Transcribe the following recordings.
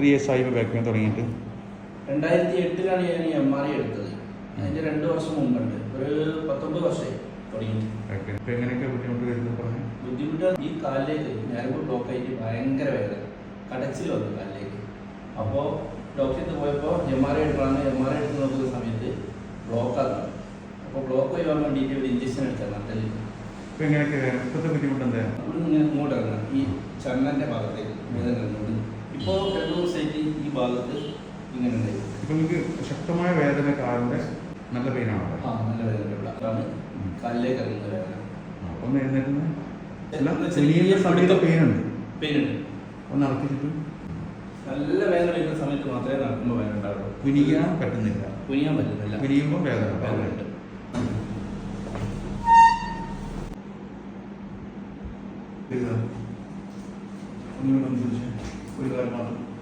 എത്ര ഇയേഴ്സ് ആയി ബാക്ക് തുടങ്ങിയിട്ട്? രണ്ടായിരത്തി എട്ടിലാണ് ഞാൻ എം ആർ ഐ എടുത്തത്. അതിന്റെ രണ്ട് വർഷം മുമ്പുണ്ട്. ഒരു പത്തൊമ്പത് വർഷമായി തുടങ്ങി ബാക്ക് പെയിൻ ഇപ്പം എങ്ങനെയൊക്കെ ബുദ്ധിമുട്ട് വരുന്നത് പറഞ്ഞു? ബുദ്ധിമുട്ട് ഈ കാലിലേക്ക് ഞരമ്പ് ബ്ലോക്ക് ആയിട്ട് ഭയങ്കര വേദന. കടച്ചിൽ വന്നു കാലിലേക്ക്. അപ്പോൾ ഡോക്ടറിൽ പോയപ്പോൾ എം ആർ ഐ എടുക്കണമെന്ന് എം ആർ ഐ എടുത്ത് നോക്കുന്ന സമയത്ത് ബ്ലോക്ക് ആക്കണം അപ്പോൾ ബ്ലോക്ക് ചെയ്യാൻ വേണ്ടിയിട്ട് ഒരു ഇഞ്ചക്ഷൻ എടുത്തത് നട്ടൽ ഇപ്പം എങ്ങനെയൊക്കെ ബുദ്ധിമുട്ട് എന്താ ഇങ്ങോട്ട് ഇറങ്ങണം. ഈ ചണ്ണന്റെ ഭാഗത്തേക്ക്. വേദന ഇറങ്ങുന്നുണ്ട് ഇപ്പോൾ രണ്ട് ദിവസമായിട്ട് ഈ ഭാഗത്ത് ഇങ്ങനെ ഉണ്ടായി ഇപ്പൊ നിങ്ങൾക്ക് ശക്തമായ വേദന കാലിന്റെ നല്ല പെയിനാണ് ആ നല്ല വേദന ഇവിടെ അതാണ് കാലിലേക്ക് ഇറങ്ങുന്ന വേദന ഒന്ന് ചെറിയ ചെറിയ സമയത്ത് പെയിനുണ്ട്. പെയിനുണ്ട്. ഒന്ന് ഇറക്കിച്ചിട്ട് നല്ല വേദന വരുന്ന സമയത്ത് മാത്രമേ നടക്കുമ്പോൾ വേദന ഉണ്ടാവുള്ളൂ. കുനിയാൻ പറ്റുന്നില്ല. കുനിയാൻ പറ്റുന്നില്ല. കുനിയുമ്പോൾ വേദന വേദന ഉണ്ട്. ഒരു കാര്യം മാത്രം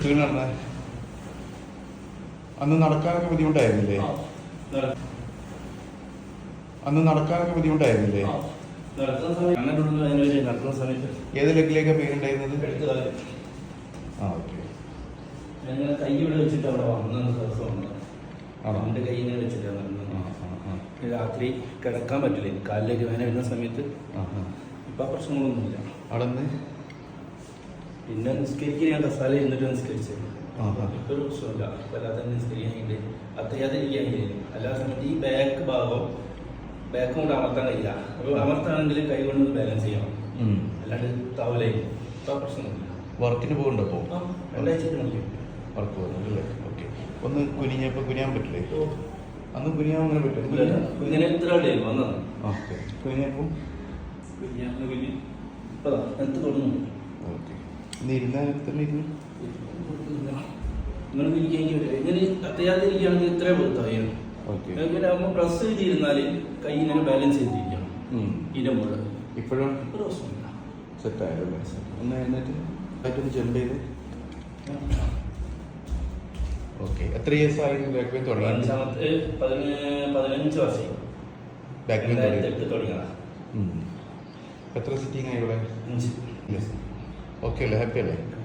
ആക്കി നടന്നെ അന്ന് നടക്കാനൊക്കെ ബുദ്ധിമുട്ടായിരുന്നില്ലേ? അന്ന് നടക്കാനൊക്കെ ബുദ്ധിമുട്ടായിരുന്നില്ലേ? ഏത് ലെഗിലേക്കാ കാൽ ആ ഓക്കെ. ഞാനിങ്ങനെ കൈ ഇവിടെ വെച്ചിട്ട് അവിടെ വന്ന ദിവസം വന്നത് ആണോ? എന്റെ കൈ ഇങ്ങനെ വെച്ചിട്ടാണ് ആ നടന്നത് ആ. ആ രാത്രി കിടക്കാൻ പറ്റില്ല? കാലിലേക്ക് വേദന വരുന്ന സമയത്ത് ഇപ്പൊ പ്രശ്നങ്ങളൊന്നുമില്ല. അവിടെ നിന്ന് പിന്നെ നിസ്കരിക്കാൻ ഞാൻ കസാല ഇരുന്നിട്ട് നിസ്കരിച്ചത് ഇപ്പൊ ഒരു പ്രശ്നമില്ല. വല്ലാതെ നിസ്കരിക്കാനില്ല അത്തയ്യാതിരിക്കാൻ കഴിയില്ല സമയത്ത് ഈ ബാക്ക് ഭാഗം ബാക്ക് കൊണ്ട് അമർത്താൻ കഴിയില്ല. അപ്പോൾ അമർത്താണെങ്കിൽ കൈ കൊണ്ട് ബാലൻസ് ചെയ്യണം. അല്ലാണ്ട് താവലായി. ഇപ്പൊ ആ പ്രശ്നമില്ല. വർക്കിന് പോകണ്ടപ്പോ രണ്ടാഴ്ച വർക്ക് പോകുന്നുണ്ടല്ലേ ഓക്കെ. ഒന്ന് കുനിഞ്ഞപ്പോൾ കുനിയാൻ പറ്റില്ലേ? അന്ന് കുനിയാൻ അങ്ങനെ പറ്റും കുഞ്ഞിനെ എത്ര ആളേ വന്നത്. ഓക്കെ. കുഞ്ഞ് ഇപ്പതാ. എന്ത് തോന്നുന്നു ഓക്കെ. തന്നെ ഇരുന്ന്. ഇങ്ങനെ ഇരിക്കുകയെങ്കിൽ ഇങ്ങനെ അത്തയ്യാതിരിക്കുകയാണെങ്കിൽ ഇത്രയും ബുദ്ധിമുട്ടായിരുന്നു ഓക്കെ. ഇങ്ങനെ പ്രസ് ചെയ്തിരുന്നാൽ കൈ ഇങ്ങനെ ബാലൻസ് ചെയ്തിരിക്കണം. ഇതിന്റെ മുകളിൽ. ഇപ്പോഴും? ഒരു പ്രശ്നമില്ല സെറ്റായല്ലേ ഒന്ന് എന്നിട്ട് ആയിട്ടൊന്ന് ജമ്പ് ചെയ്ത്. ഓക്കെ. എത്ര ഇയേഴ്സ് ആയി ബാക്ക് പെയിൻ തുടങ്ങി? അഞ്ചാമത്തെ പതിന- പതിനഞ്ച് വർഷം ബാക്ക് പെയിൻ തുടങ്ങി. എത്ര സിറ്റിംഗ് ആയി ഇവിടെ? അഞ്ച്. किलह पे नहीं।